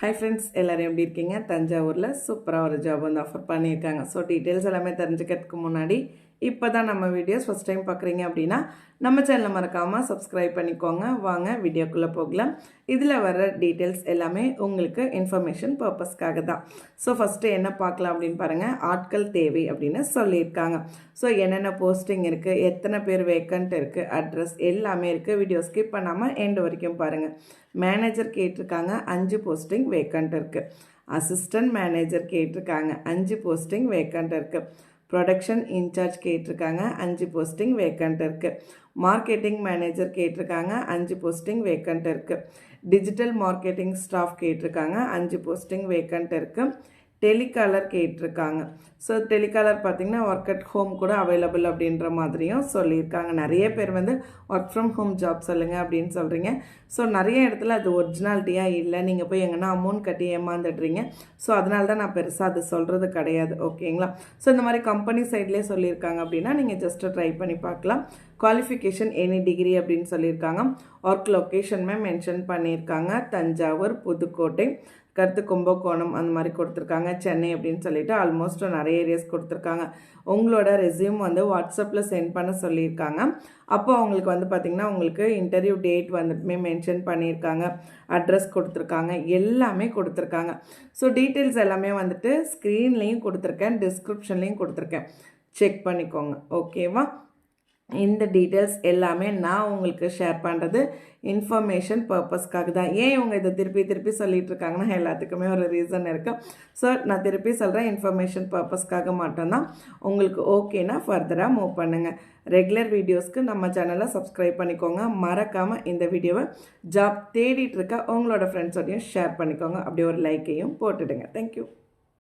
Hi friends எல்லோரும் எப்படி இருக்கீங்க? தஞ்சாவூரில் சூப்பராக ஒரு ஜாப் வந்து ஆஃபர் பண்ணியிருக்காங்க. ஸோ டீட்டெயில்ஸ் எல்லாமே தெரிஞ்சுக்கிறதுக்கு முன்னாடி இப்போ தான் நம்ம வீடியோஸ் ஃபஸ்ட் டைம் பார்க்குறீங்க அப்படின்னா நம்ம சேனலை மறக்காமல் சப்ஸ்கிரைப் பண்ணிக்கோங்க. வாங்க வீடியோக்குள்ளே போகலாம். இதில் வர டீட்டெயில்ஸ் எல்லாமே உங்களுக்கு இன்ஃபர்மேஷன் பர்பஸ்க்காக தான். ஸோ ஃபஸ்ட்டு என்ன பார்க்கலாம் அப்படின்னு பாருங்கள் ஆட்கள் தேவை அப்படின்னு சொல்லியிருக்காங்க. ஸோ என்னென்ன போஸ்டிங் இருக்குது எத்தனை பேர் வேக்கண்ட் இருக்குது அட்ரஸ் எல்லாமே இருக்குது வீடியோ ஸ்கிப் பண்ணாமல் எண்டு வரைக்கும் பாருங்கள் மேனேஜர் கேட்டிருக்காங்க அஞ்சு போஸ்டிங் வேக்கண்ட் இருக்குது அசிஸ்டன்ட் மேனேஜர் கேட்டிருக்காங்க அஞ்சு போஸ்டிங் வேக்கண்ட் இருக்குது ப்ரொடக்ஷன் இன்சார்ஜ் கேட்டிருக்காங்க. அஞ்சு போஸ்டிங் வேக்கண்ட் இருக்குது மார்க்கெட்டிங் மேனேஜர் கேட்டிருக்காங்க. அஞ்சு போஸ்டிங் வேக்கண்ட் இருக்குது டிஜிட்டல் மார்க்கெட்டிங் ஸ்டாஃப் கேட்டிருக்காங்க. அஞ்சு போஸ்டிங் வேக்கண்ட் இருக்குது டெலிகாலர் கேட்டிருக்காங்க. ஸோ டெலிகாலர் பார்த்திங்கன்னா ஒர்க் அட் ஹோம் கூட அவைலபிள் அப்படின்ற மாதிரியும் சொல்லியிருக்காங்க. நிறைய பேர் வந்து ஒர்க் ஃப்ரம் ஹோம் ஜாப் சொல்லுங்கள் அப்படின்னு சொல்கிறீங்க ஸோ நிறைய இடத்துல அது ஒரிஜினாலிட்டியாக இல்லை. நீங்கள் போய் எங்கன்னா அமௌண்ட் கட்டி ஏமாந்துடுறீங்க. ஸோ அதனால தான் நான் பெருசாக அது சொல்கிறது கிடையாது. ஓகேங்களா ஸோ இந்த மாதிரி கம்பெனி சைட்லேயே சொல்லியிருக்காங்க அப்படின்னா நீங்கள் ஜஸ்ட்டு ட்ரை பண்ணி பார்க்கலாம். குவாலிஃபிகேஷன் எனி டிகிரி அப்படின்னு சொல்லியிருக்காங்க. ஒர்க் லொக்கேஷனுமே மென்ஷன் பண்ணியிருக்காங்க. தஞ்சாவூர் புதுக்கோட்டை. கருத்து கும்பகோணம் அந்த மாதிரி கொடுத்துருக்காங்க. சென்னை அப்படின்னு சொல்லிட்டு ஆல்மோஸ்ட் நிறைய ஏரியாஸ் கொடுத்துருக்காங்க. உங்களோட ரெசியூம் வந்து வாட்ஸ்அப்பில் சென்ட் பண்ண சொல்லியிருக்காங்க. அப்போ அவங்களுக்கு வந்து பார்த்திங்கன்னா உங்களுக்கு இன்டர்வியூ டேட் வந்துட்டுமே மென்ஷன் பண்ணியிருக்காங்க. அட்ரஸ் கொடுத்துருக்காங்க. எல்லாமே கொடுத்துருக்காங்க. ஸோ டீட்டெயில்ஸ் எல்லாமே வந்துட்டு ஸ்க்ரீன்லேயும் கொடுத்துருக்கேன். டிஸ்கிரிப்ஷன்லேயும் கொடுத்துருக்கேன். செக் பண்ணிக்கோங்க. ஓகேவா இந்த டீட்டெயில்ஸ் எல்லாமே நான் உங்களுக்கு ஷேர் பண்ணுறது இன்ஃபர்மேஷன் பர்பஸ்க்காக தான். ஏன் இவங்க இதை திருப்பி திருப்பி சொல்லிகிட்டு இருக்காங்கன்னா எல்லாத்துக்குமே ஒரு ரீசன் இருக்குது ஸோ நான் திருப்பி சொல்கிறேன் இன்ஃபர்மேஷன் பர்பஸ்க்காக மட்டும்தான். உங்களுக்கு ஓகேனா ஃபர்தராக மூவ் பண்ணுங்கள் ரெகுலர் வீடியோஸ்க்கு நம்ம சேனலை சப்ஸ்கிரைப் பண்ணிக்கோங்க. மறக்காமல் இந்த வீடியோவை ஜாப் தேடிட்டு இருக்க உங்களோட ஃப்ரெண்ட்ஸோடையும் ஷேர் பண்ணிக்கோங்க. அப்படி ஒரு லைக்கையும் போட்டுடுங்க. தேங்க்யூ